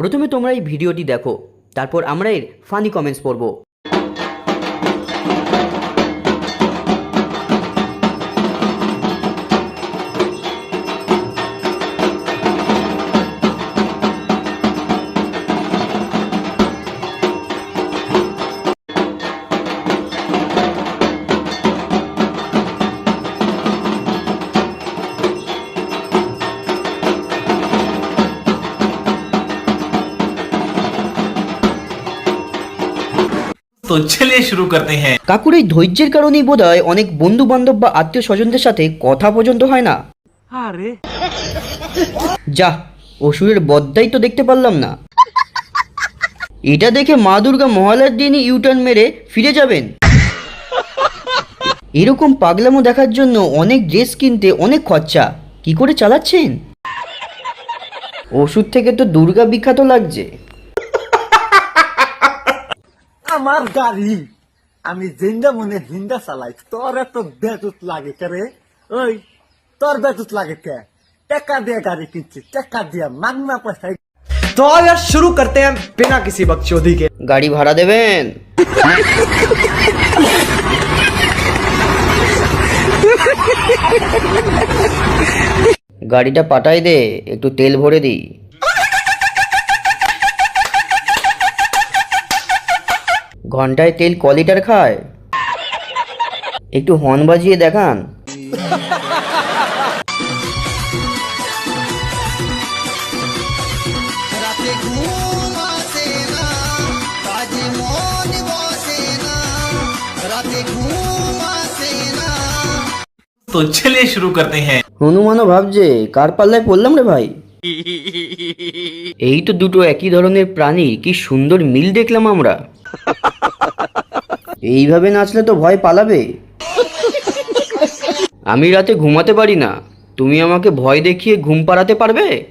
প্রথমে তোমরা এই ভিডিওটি দেখো তারপর আমরা এর ফানি কমেন্টস পড়ব। তো চলে শুরু করতে হ্যাঁ। কাকুর এই ধৈর্যের কারণেই বোধ অনেক বন্ধু বান্ধব বা আত্মীয় স্বজনদের সাথে কথা পর্যন্ত হয় না। আরে। যা অসুরের বদ্দাই তো দেখতে পারলাম না। এটা দেখে মা দুর্গা মহালয়ার দিনই ইউটার্ন মেরে ফিরে যাবেন। এরকম পাগলামো দেখার জন্য অনেক ড্রেস কিনতে অনেক খরচা। কি করে চালাচ্ছেন? ওষুধ থেকে তো দুর্গা বিখ্যাত লাগছে। আমার গাড়ি আমি জিন্দা মনে হিন্দা চালাই তোর এত বেজুত লাগে কে রে ওই তোর বেজুত লাগে কে টাকা দিয়ে গাড়ি কিনছি টাকা দিয়ে মাগনা পয়সায় तो आओ यार शुरू करते हैं बिना किसी बकचोदी के গাড়ি ভাড়া দেবেন গাড়িটা পাঠাই দে একটু তেল ভরে দিই ঘন্টায় তেল কলিটার খায়? একটু হর্ন বাজিয়ে দেখান। তো চলে শুরু করতে হ্যাঁ। হনুমানও ভাবছে কার পাল্লায় পড়লাম রে ভাই? এই তো দুটো একই ধরনের প্রাণী কি সুন্দর মিল দেখলাম আমরা। এইভাবে নাচলে তো ভয় পালাবে। আমি রাতে ঘুমাতে পারি না। তুমি আমাকে ভয় দেখিয়ে ঘুম পাড়াতে পারবে?